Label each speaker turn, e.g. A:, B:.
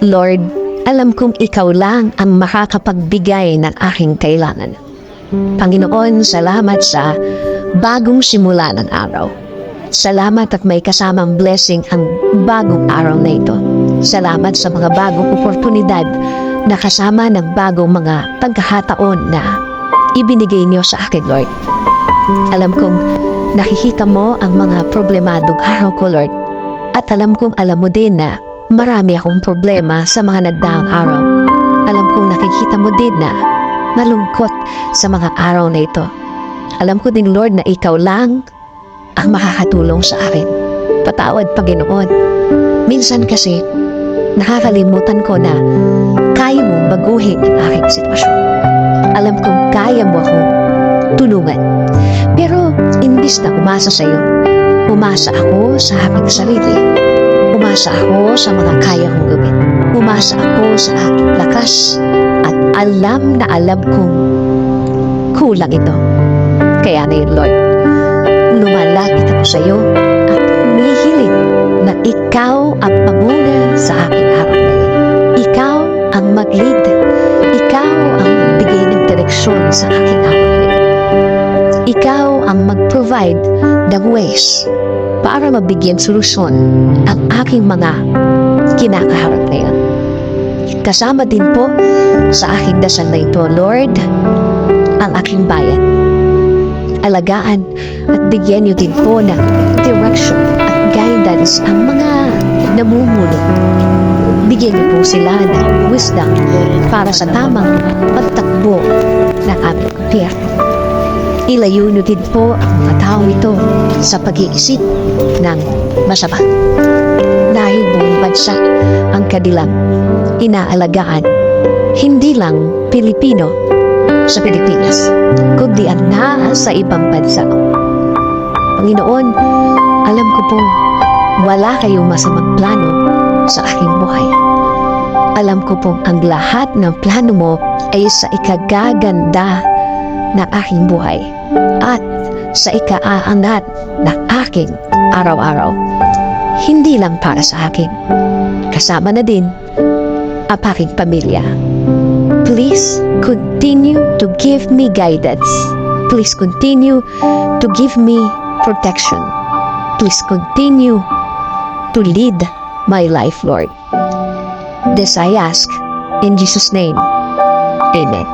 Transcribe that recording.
A: Lord, alam kong ikaw lang ang makakapagbigay ng aking kailangan. Panginoon, salamat sa bagong simula ng araw. Salamat at may kasamang blessing ang bagong araw na ito. Salamat sa mga bagong oportunidad na kasama ng bagong mga pagkakataon na ibinigay niyo sa akin, Lord. Alam kong nakikita mo ang mga problemadong araw ko, Lord. At alam kong alam mo din na marami akong problema sa mga nagdaang araw. Alam kong nakikita mo din na malungkot sa mga araw na ito. Alam ko din, Lord, na ikaw lang ang makakatulong sa akin. Patawad, Panginoon. Minsan kasi, nakakalimutan ko na kaya mong baguhin ang aking sitwasyon. Alam kong kaya mo akong tulungan. Pero, imbis na umasa sa iyo, umasa ako sa aking sarili. Umasa ako sa mga kaya kong gawin. Umasa ako sa aking lakas. At alam na alam kong kulang ito. Kaya ngayon, Lord, lumalapit ako sa iyo at humihiling na ikaw ang panguna sa aking araw na yun. Ikaw ang mag-lead. Ikaw ang bigay ng direksyon sa aking araw na yun. Ikaw ang mag-provide ng ways para mabigyan solusyon ang aking mga kinakaharap ngayon. Kasama din po sa aking dasal na ito, Lord, ang aking bayan. Alagaan at bigyan niyo din po ng direction at guidance ang mga namumuno. Bigyan niyo po sila ng wisdom para sa tamang pagtakbo ng aming gobyerno. Ilayo niyo din po ang mga tao ito sa pag-iisip ng masama. Dahil buong bansa ang kanilang inaalagaan, hindi lang Pilipino sa Pilipinas, kundi ang nasa ibang bansa. Panginoon, alam ko pong wala kayong masamang plano sa aking buhay. Alam ko pong ang lahat ng plano mo ay sa ikagaganda ng aking buhay at sa ikaaangat ng aking araw-araw. Hindi lang para sa akin. Kasama na din ang aking pamilya. Please continue to give me guidance. Please continue to give me protection. Please continue to lead my life, Lord. This I ask in Jesus' name. Amen.